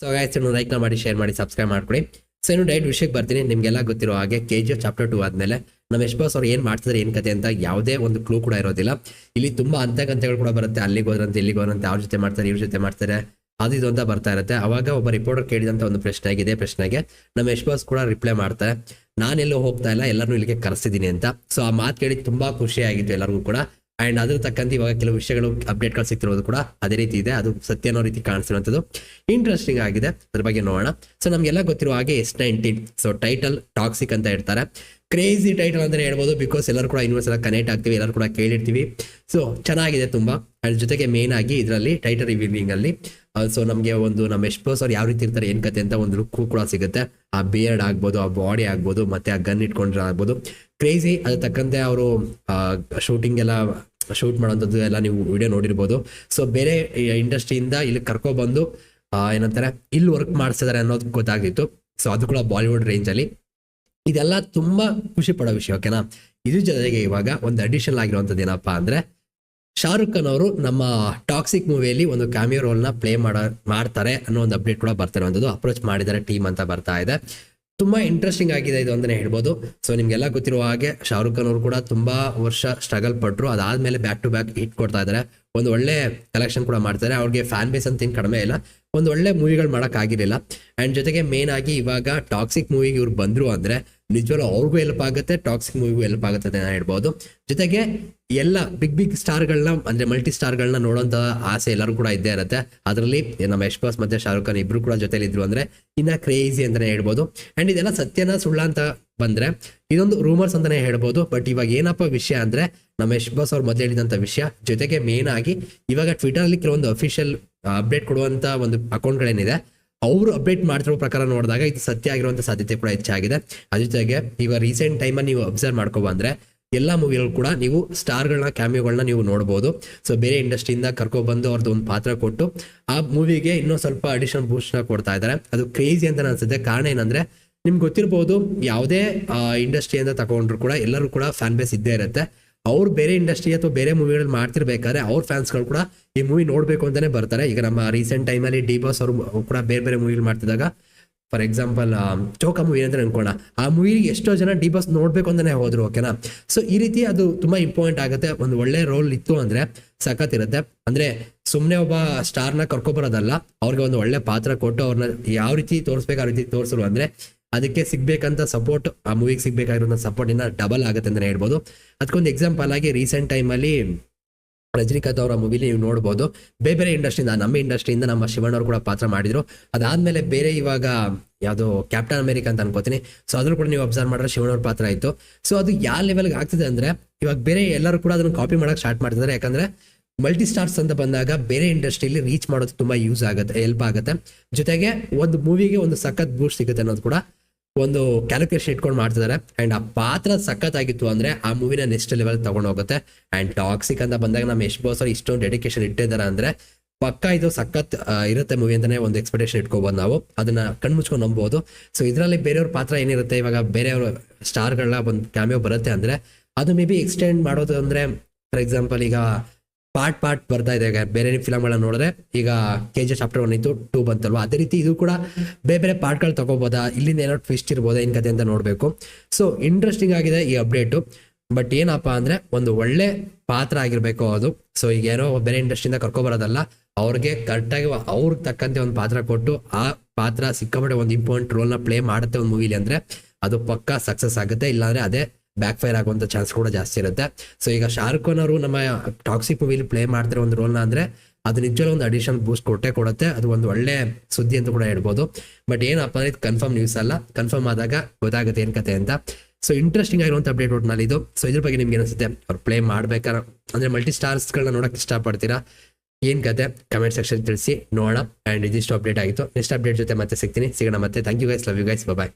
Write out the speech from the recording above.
So guys ಲೈಕ್ನ ಮಾಡಿ share ಮಾಡಿ subscribe ಮಾಡ್ಕೊಡಿ. ಸೊ ಇನ್ನು ಡೈಟ್ ವಿಷಯಕ್ಕೆ ಬರ್ತೀನಿ. ನಿಮಗೆಲ್ಲ ಗೊತ್ತಿರೋ ಹಾಗೆ K G F chapter two ಆದ್ಮೇಲೆ ನಮ್ಮ ಯಶ್ ಬಾಸ್ ಅವ್ರು ಏನು ಮಾಡ್ತಿದ್ರೆ, ಏನು ಕತೆ ಅಂತ ಯಾವುದೇ ಒಂದು ಕ್ಲೂ ಕೂಡ ಇರೋದಿಲ್ಲ. ಇಲ್ಲಿ ತುಂಬಾ ಅಂತಕಂತೆಗಳು ಕೂಡ ಬರುತ್ತೆ. ಅಲ್ಲಿಗೆ ಹೋದ್ರಂತೆ, ಇಲ್ಲಿಗೆ ಹೋದ್ರಂತೆ, ಅವ್ರ ಜೊತೆ ಮಾಡ್ತಾರೆ, ಇವ್ರ ಜೊತೆ ಮಾಡ್ತಾರೆ. ಅದು ಇದು ಅಂತ ಬರ್ತಾ ಇರುತ್ತೆ. ಅವಾಗ ಒಬ್ಬ ರಿಪೋರ್ಟರ್ ಕೇಳಿದಂತ ಒಂದು ಪ್ರಶ್ನೆ ಆಗಿದೆ. ಪ್ರಶ್ನೆಗೆ ನಮ್ಮ ಯಶ್ ಬಾಸ್ ಕೂಡ ರಿಪ್ಲೈ ಮಾಡ್ತಾರೆ. ನಾನೆಲ್ಲೂ ಹೋಗ್ತಾ ಇಲ್ಲ ಎಲ್ಲರೂ ಇಲ್ಲಿಗೆ ಕರೆಸಿದ್ದೀನಿ ಅಂತ. ಸೊ ಆ ಮಾತು ಕೇಳಿ ತುಂಬಾ ಖುಷಿ ಆಗಿತ್ತು ಎಲ್ಲರಿಗೂ ಕೂಡ. ಅಂಡ್ ಅದ್ರ ತಕ್ಕಂತೆ ಇವಾಗ ಕೆಲವು ವಿಷಯಗಳು ಅಪ್ಡೇಟ್ಗಳು ಸಿಗ್ತಿರೋದು ಕೂಡ ಅದೇ ರೀತಿ ಇದೆ. ಅದು ಸತ್ಯ ಅನ್ನೋ ರೀತಿ ಕಾಣಿಸಿರುವಂಥದ್ದು. ಇಂಟ್ರೆಸ್ಟಿಂಗ್ ಆಗಿದೆ. ಅದ್ರ ಬಗ್ಗೆ ನೋಡೋಣ. ಸೊ ನಮ್ಗೆಲ್ಲ ಗೊತ್ತಿರುವ ಹಾಗೆ S nineteen so title Toxic ಅಂತ ಇರ್ತಾರೆ ಕ್ರೇಜಿ ಟೈಟಲ್ ಅಂತಾನೆ ಹೇಳ್ಬೋದು ಬಿಕಾಸ್ ಎಲ್ಲರೂ ಕೂಡ ಯೂನಿವರ್ಸ್ ಎಲ್ಲ ಕನೆಕ್ಟ್ ಆಗ್ತೀವಿ, ಎಲ್ಲರೂ ಕೂಡ ಕೇಳಿರ್ತೀವಿ. ಸೊ ಚೆನ್ನಾಗಿದೆ ತುಂಬಾ. ಅದ್ರ ಜೊತೆಗೆ ಮೇನ್ ಆಗಿ ಇದರಲ್ಲಿ ಟೈಟಲ್ ರಿವೀಲಿಂಗ್ ಅಲ್ಲಿ ಸೊ ನಮಗೆ ಒಂದು ನಮ್ಮ ಎಕ್ಸ್ಪೋಸ್ ಅವ್ರು ಯಾವ ರೀತಿ ಇರ್ತಾರೆ, ಏನು ಕತೆ ಅಂತ ಒಂದು ಲುಕ್ ಕೂಡ ಸಿಗುತ್ತೆ. ಆ ಬಿಯರ್ಡ್ ಆಗ್ಬೋದು, ಆ ಬಾಡಿ ಆಗ್ಬೋದು, ಮತ್ತೆ ಆ ಗನ್ ಇಟ್ಕೊಂಡ್ರೆ ಆಗ್ಬೋದು. ಕ್ರೇಜಿ ಅದ್ರ ತಕ್ಕಂತೆ ಅವರು ಶೂಟಿಂಗ್ ಎಲ್ಲ ಶೂಟ್ ಮಾಡೋಂಥದ್ದು ಎಲ್ಲ ನೀವು ವಿಡಿಯೋ ನೋಡಿರ್ಬೋದು. ಸೊ ಬೇರೆ ಇಂಡಸ್ಟ್ರಿಯಿಂದ ಇಲ್ಲಿ ಕರ್ಕೊಬಂದು ಬಂದು ಏನಂತಾರೆ, ಇಲ್ಲಿ ವರ್ಕ್ ಮಾಡಿಸಿದಾರೆ ಅನ್ನೋದು ಗೊತ್ತಾಗಿತ್ತು ಸೊ ಅದು ಕೂಡ ಬಾಲಿವುಡ್ ರೇಂಜ್ ಅಲ್ಲಿ. ಇದೆಲ್ಲ ತುಂಬಾ ಖುಷಿ ಪಡೋ ವಿಷಯ ಓಕೆನಾ ಇದ್ರ ಜೊತೆಗೆ ಇವಾಗ ಒಂದು ಅಡಿಷನಲ್ ಆಗಿರುವಂಥದ್ದು ಏನಪ್ಪಾ ಅಂದ್ರೆ, ಶಾರುಖ್ ಖಾನ್ ಅವರು ನಮ್ಮ ಟಾಕ್ಸಿಕ್ ಮೂವಿಯಲ್ಲಿ ಒಂದು ಕ್ಯಾಮಿಯೋ ರೋಲ್ನ ಪ್ಲೇ ಮಾಡೋ, ಮಾಡ್ತಾರೆ ಅನ್ನೋ ಒಂದು ಅಪ್ಡೇಟ್ ಕೂಡ ಬರ್ತಾ ಇರುವಂಥದ್ದು. ಅಪ್ರೋಚ್ ಮಾಡಿದ್ದಾರೆ ಟೀಮ್ ಅಂತ ಬರ್ತಾ ಇದೆ. ತುಂಬಾ ಇಂಟ್ರೆಸ್ಟಿಂಗ್ ಆಗಿದೆ ಇದು ಅಂತಾನೆ ಹೇಳ್ಬೋದು. ಸೊ ನಿಮ್ಗೆಲ್ಲ ಗೊತ್ತಿರುವ ಹಾಗೆ ಶಾರುಖ್ ಖಾನ್ ಅವರು ಕೂಡ ತುಂಬಾ ವರ್ಷ ಸ್ಟ್ರಗಲ್ ಪಟ್ರು. ಅದಾದ್ಮೇಲೆ ಬ್ಯಾಕ್ ಟು ಬ್ಯಾಕ್ ಹಿಟ್ ಕೊಡ್ತಾ ಇದ್ದಾರೆ. ಒಂದು ಒಳ್ಳೆ ಕಲೆಕ್ಷನ್ ಕೂಡ ಮಾಡ್ತಾರೆ. ಅವ್ರಿಗೆ ಫ್ಯಾನ್ ಬೇಸ್ ಅಂತ ಏನು ಕಡಿಮೆ ಇಲ್ಲ. ಒಂದು ಒಳ್ಳೆ ಮೂವಿಗಳು ಮಾಡಕ್ ಆಗಿರಲಿಲ್ಲ ಅಂಡ್ ಜೊತೆಗೆ ಮೇನ್ ಆಗಿ ಇವಾಗ ಟಾಕ್ಸಿಕ್ ಮೂವಿಗೆ ಇವ್ರು ಬಂದ್ರು ಅಂದ್ರೆ ನಿಜವಾಗ್ಲೂ ಅವ್ರಿಗೂ ಹೆಲ್ಪ್ ಆಗುತ್ತೆ ಟಾಕ್ಸಿಕ್ ಮೂವಿಗೂ ಹೆಲ್ಪ್ ಆಗುತ್ತೆ ಅಂತ ಹೇಳ್ಬೋದು. ಜೊತೆಗೆ ಎಲ್ಲ ಬಿಗ್ ಬಿಗ್ ಸ್ಟಾರ್ಗಳನ್ನ ಅಂದ್ರೆ ಮಲ್ಟಿ ಸ್ಟಾರ್ಗಳನ್ನ ನೋಡೋಂಥ ಆಸೆ ಎಲ್ಲರೂ ಕೂಡ ಇದ್ದೇ ಇರುತ್ತೆ. ಅದರಲ್ಲಿ ನಮ್ಮ ಯಶ್ ಬಾಸ್ ಮತ್ತೆ ಶಾರುಖ್ ಖಾನ್ ಇಬ್ರು ಕೂಡ ಜೊತೆಲಿ ಇದ್ರು ಅಂದ್ರೆ ಇನ್ನ ಕ್ರೇಜಿ ಅಂತಾನೆ ಹೇಳ್ಬೋದು. ಅಂಡ್ ಇದೆಲ್ಲ ಸತ್ಯನ ಸುಳ್ಳ ಅಂತ ಬಂದ್ರೆ ಇದೊಂದು ರೂಮರ್ಸ್ ಅಂತಾನೆ ಹೇಳ್ಬೋದು. ಬಟ್ ಇವಾಗ ಏನಪ್ಪ ವಿಷಯ ಅಂದ್ರೆ ನಮ್ಮ ಯಶ್ ಬಾಸ್ ಅವ್ರು ಮೊದಲು ಹೇಳಿದಂತ ವಿಷಯ ಜೊತೆಗೆ ಮೇನ್ ಆಗಿ ಇವಾಗ ಟ್ವಿಟರ್ ಅಲ್ಲಿ ಕೆಲವೊಂದು ಅಫಿಷಿಯಲ್ ಅಪ್ಡೇಟ್ ಕೊಡುವಂತ ಒಂದು ಅಕೌಂಟ್ಗಳೇನಿದೆ ಅವರು ಅಪ್ಡೇಟ್ ಮಾಡ್ತಿರೋ ಪ್ರಕಾರ ನೋಡಿದಾಗ ಇದು ಸತ್ಯ ಆಗಿರುವಂತ ಸಾಧ್ಯತೆ ಕೂಡ ಹೆಚ್ಚಾಗಿದೆ. ಅದ್ರ ಜೊತೆಗೆ ಇವಾಗ ರೀಸೆಂಟ್ ಟೈಮಲ್ಲಿ ನೀವು ಅಬ್ಸರ್ವ್ ಮಾಡ್ಕೊ ಬಂದ್ರೆ ಎಲ್ಲ ಮೂವಿಗಳು ಕೂಡ ನೀವು ಸ್ಟಾರ್ಗಳನ್ನ ಕ್ಯಾಮಿಯೋಗಳನ್ನ ನೀವು ನೋಡ್ಬೋದು. ಸೊ ಬೇರೆ ಇಂಡಸ್ಟ್ರಿಯಿಂದ ಕರ್ಕೊಬಂದು ಅವ್ರದ್ದು ಒಂದು ಪಾತ್ರ ಕೊಟ್ಟು, ಆ ಮೂವಿಗೆ ಇನ್ನೂ ಸ್ವಲ್ಪ ಅಡಿಷನಲ್ ಬೂಸ್ಟ್ ಕೊಡ್ತಾ ಇದ್ದಾರೆ ಅದು ಕ್ರೇಜಿ ಅಂತ ಅನ್ಸುತ್ತೆ. ಕಾರಣ ಏನಂದ್ರೆ, ನಿಮ್ಗೆ ಗೊತ್ತಿರ್ಬೋದು, ಯಾವುದೇ ಇಂಡಸ್ಟ್ರಿಯಿಂದ ತಗೊಂಡ್ರು ಕೂಡ ಎಲ್ಲರೂ ಕೂಡ ಫ್ಯಾನ್ ಬೇಸ್ ಇದ್ದೇ ಇರುತ್ತೆ. ಅವ್ರು ಬೇರೆ ಇಂಡಸ್ಟ್ರಿ ಅಥವಾ ಬೇರೆ ಮೂವಿಗಳಲ್ಲಿ ಮಾಡ್ತಿರ್ಬೇಕಾದ್ರೆ ಅವ್ರ ಫ್ಯಾನ್ಸ್ಗಳು ಕೂಡ ಈ ಮೂವಿ ನೋಡ್ಬೇಕು ಅಂತಾನೆ ಬರ್ತಾರೆ. ಈಗ ನಮ್ಮ ರೀಸೆಂಟ್ ಟೈಮಲ್ಲಿ ಡಿ ಬಾಸ್ ಅವರು ಕೂಡ ಬೇರೆ ಬೇರೆ ಮೂವಿಗಳು ಮಾಡ್ತಿದ್ದಾಗ ಫಾರ್ ಎಕ್ಸಾಂಪಲ್ ಚೌಕ ಮೂವಿ ಅಂತ ಅನ್ಕೋಣ ಆ ಮೂವಿ ಎಷ್ಟೋ ಜನ ಡಿ ಬಾಸ್ ನೋಡ್ಬೇಕು ಅಂತಾನೆ ಹೋದ್ರು ಓಕೆನಾ ಸೊ ಈ ರೀತಿ ಅದು ತುಂಬಾ ಇಂಪಾರ್ಟೆಂಟ್ ಆಗುತ್ತೆ. ಒಂದು ಒಳ್ಳೆ ರೋಲ್ ಇತ್ತು ಅಂದ್ರೆ ಸಖತ್ ಇರುತ್ತೆ. ಅಂದ್ರೆ ಸುಮ್ಮನೆ ಒಬ್ಬ ಸ್ಟಾರ್ನ ಕರ್ಕೊಬರೋದಲ್ಲ, ಅವ್ರಿಗೆ ಒಂದು ಒಳ್ಳೆ ಪಾತ್ರ ಕೊಟ್ಟು ಅವ್ರನ್ನ ಯಾವ ರೀತಿ ತೋರಿಸ್ಬೇಕು, ಆ ರೀತಿ ತೋರಿಸಲು ಅಂದ್ರೆ ಅದಕ್ಕೆ ಸಿಗ್ಬೇಕಂತ ಸಪೋರ್ಟ್ ಆ ಮೂವಿಗೆ ಸಿಗ್ಬೇಕಾಗಿರೋ ಸಪೋರ್ಟ್ ಇನ್ನ ಡಬಲ್ ಆಗುತ್ತೆ ಅಂತಲೇ ಹೇಳ್ಬೋದು. ಅದಕ್ಕೊಂದು ಎಕ್ಸಾಂಪಲ್ ಆಗಿ ರೀಸೆಂಟ್ ಟೈಮಲ್ಲಿ ರಜನಿಕಾಂತ್ ಅವರ ಮೂವಿಲಿ ನೀವು ನೋಡ್ಬೋದು. ಬೇರೆ ಬೇರೆ ಇಂಡಸ್ಟ್ರಿಯಿಂದ ನಮ್ಮ ಇಂಡಸ್ಟ್ರಿಯಿಂದ ನಮ್ಮ ಶಿವಣ್ಣ ಅವರು ಕೂಡ ಪಾತ್ರ ಮಾಡಿದ್ರು. ಅದಾದ್ಮೇಲೆ ಬೇರೆ ಇವಾಗ ಯಾವುದು ಕ್ಯಾಪ್ಟನ್ ಅಮೆರಿಕ ಅಂತ ಅನ್ಕೋತೀನಿ. ಸೊ ಅದ್ರೂ ಕೂಡ ನೀವು ಅಬ್ಸರ್ವ್ ಮಾಡಿದ್ರೆ ಶಿವಣ್ಣವ್ರ ಪಾತ್ರ ಆಯಿತು. ಸೊ ಅದು ಯಾವ ಲೆವೆಲ್ಗೆ ಆಗ್ತಿದೆ ಅಂದ್ರೆ, ಇವಾಗ ಬೇರೆ ಎಲ್ಲರೂ ಕೂಡ ಅದನ್ನ ಕಾಪಿ ಮಾಡೋಕ್ಕೆ ಸ್ಟಾರ್ಟ್ ಮಾಡ್ತಿದ್ದಾರೆ ಯಾಕಂದ್ರೆ ಮಲ್ಟಿ ಸ್ಟಾರ್ಸ್ ಅಂತ ಬಂದಾಗ ಬೇರೆ ಇಂಡಸ್ಟ್ರಿಯಲ್ಲಿ ರೀಚ್ ಮಾಡೋದು ತುಂಬಾ ಯೂಸ್ ಆಗುತ್ತೆ ಹೆಲ್ಪ್ ಆಗುತ್ತೆ. ಜೊತೆಗೆ ಒಂದು ಮೂವಿಗೆ ಒಂದು ಸಖತ್ ಬೂಸ್ಟ್ ಸಿಗುತ್ತೆ ಅನ್ನೋದು ಕೂಡ ಒಂದು ಕ್ಯಾಲ್ಕುಲೇಷನ್ ಇಟ್ಕೊಂಡು ಮಾಡ್ತಿದ್ದಾರೆ ಅಂಡ್ ಆ ಪಾತ್ರ ಸಖತ್ತಾಗಿತ್ತು ಅಂದ್ರೆ ಆ ಮೂವಿನ ನೆಕ್ಸ್ಟ್ ಲೆವೆಲ್ ಹೋಗುತ್ತೆ. ಅಂಡ್ ಟಾಕ್ಸಿಕ್ ಅಂತ ಬಂದಾಗ ನಮ್ಮ ಯಶ್ ಬಾಸ್ ಅವ್ರು ಇಷ್ಟೊಂದು ಡೆಡಿಕೇಶನ್ ಇಟ್ಟಿದ್ದಾರೆ ಅಂದ್ರೆ ಪಕ್ಕ ಇದು ಸಖತ್ ಇರುತ್ತೆ ಮೂವಿ ಅಂತಾನೆ ಒಂದು ಎಕ್ಸ್ಪೆಕ್ಟೇಷನ್ ಇಟ್ಕೋಬಹುದು ನಾವು. ಅದನ್ನ ಕಣ್ಮುಚ್ಕೊಂಡು ನಂಬೋದು. ಸೊ ಇದರಲ್ಲಿ ಬೇರೆಯವ್ರ ಪಾತ್ರ ಏನಿರುತ್ತೆ? ಇವಾಗ ಬೇರೆಯವ್ರ ಸ್ಟಾರ್ಗಳನ್ನ ಒಂದು ಕ್ಯಾಮಿಯೋ ಬರುತ್ತೆ ಅಂದ್ರೆ ಅದು ಮೇ ಬಿ ಎಕ್ಸ್ಟೆಂಡ್ ಮಾಡೋದು ಅಂದ್ರೆ ಫಾರ್ ಎಕ್ಸಾಂಪಲ್ ಈಗ ಪಾರ್ಟ್ ಪಾರ್ಟ್ ಬರ್ತಾ ಇದೆ. ಬೇರೆ ಫಿಲಮ್ಗಳನ್ನ ನೋಡಿದ್ರೆ ಈಗ ಕೆ ಜಿ ಚಾಪ್ಟರ್ ಒನ್ ಇತ್ತು ಟೂ ಬಂತಲ್ವಾ? ಅದೇ ರೀತಿ ಇದು ಕೂಡ ಬೇರೆ ಬೇರೆ ಪಾರ್ಟ್ಗಳು ತಗೋಬೋದಾ? ಇಲ್ಲಿಂದ ಏನೋ ಟ್ವಿಸ್ಟ್ ಇರ್ಬೋದಾ ಏನ್ ಕತೆ ಅಂತ ನೋಡಬೇಕು. ಸೊ ಇಂಟ್ರೆಸ್ಟಿಂಗ್ ಆಗಿದೆ ಈ ಅಪ್ಡೇಟು ಬಟ್ ಏನಪ್ಪಾ ಅಂದ್ರೆ ಒಂದು ಒಳ್ಳೆ ಪಾತ್ರ ಆಗಿರಬೇಕು ಅದು. ಸೊ ಈಗ ಏನೋ ಬೇರೆ ಇಂಡಸ್ಟ್ರಿಯಿಂದ ಕರ್ಕೊಬರೋದಲ್ಲ ಅವ್ರಿಗೆ ಕರೆಕ್ಟಾಗಿ ಅವ್ರಿಗೆ ತಕ್ಕಂತೆ ಒಂದು ಪಾತ್ರ ಕೊಟ್ಟು ಆ ಪಾತ್ರ ಸಿಕ್ಕಾಪಟ್ಟೆ ಒಂದು ಇಂಪಾರ್ಟೆಂಟ್ ರೋಲ್ನ ಪ್ಲೇ ಮಾಡುತ್ತೆ ಒಂದು ಮೂವಿಲಿ ಅಂದ್ರೆ ಅದು ಪಕ್ಕಾ ಸಕ್ಸಸ್ ಆಗುತ್ತೆ. ಇಲ್ಲಾಂದರೆ ಅದೇ ಬ್ಯಾಕ್ ಫೈರ್ ಆಗುವಂತ ಚಾನ್ಸ್ ಕೂಡ ಜಾಸ್ತಿ ಇರುತ್ತೆ. ಸೊ ಈಗ ಶಾರುಖ್ ಖಾನ್ ಅವರು ನಮ್ಮ ಟಾಕ್ಸಿಕ್ ಮೂವಿಲಿ ಪ್ಲೇ ಮಾಡ್ತಿರೋ ಒಂದು ರೋಲ್ನ ಅಂದ್ರೆ ಅದು ನಿಜವಾಗ್ಲೂ ಒಂದು ಅಡಿಷನಲ್ ಬೂಸ್ಟ್ ಕೊಟ್ಟೆ ಕೊಡುತ್ತೆ. ಅದು ಒಂದು ಒಳ್ಳೆ ಸುದ್ದಿ ಅಂತ ಕೂಡ ಹೇಳ್ಬೋದು. ಬಟ್ ಏನಪ್ಪ ಅಂದ್ರೆ ಕನ್ಫರ್ಮ್ ನ್ಯೂಸ್ ಅಲ್ಲ. ಕನ್ಫರ್ಮ್ ಆದಾಗ ಗೊತ್ತಾಗುತ್ತೆ ಏನ್ ಕತೆ ಅಂತ. ಸೊ ಇಂಟ್ರೆಸ್ಟಿಂಗ್ ಆಗಿರುವಂತ ಅಪ್ಡೇಟ್ ಒಟ್ನಲ್ಲಿ ಇದು. ಸೊ ಇದ್ರ ಬಗ್ಗೆ ನಿಮ್ಗೆ ಅನಿಸುತ್ತೆ ಅವ್ರು ಪ್ಲೇ ಮಾಡ್ಬೇಕಾರೆ ಅಂದ್ರೆ ಮಲ್ಟಿ ಸ್ಟಾರ್ಸ್ಗಳನ್ನ ನೋಡಕ್ ಇಷ್ಟಪಡ್ತೀರಾ? ಏನ್ ಕತೆ? ಕಮೆಂಟ್ ಸೆಕ್ಷನ್ ತಿಳಿಸಿ. ನೋಡೋಣ. ಅಂಡ್ ಇದಿಷ್ಟು ಅಪ್ಡೇಟ್ ಆಗಿತ್ತು. ನೆಕ್ಸ್ಟ್ ಅಪ್ಡೇಟ್ ಜೊತೆ ಮತ್ತೆ ಸಿಗ್ತೀನಿ. ಸಿಗೋಣ ಮತ್ತೆ. Thank you guys love you guys bye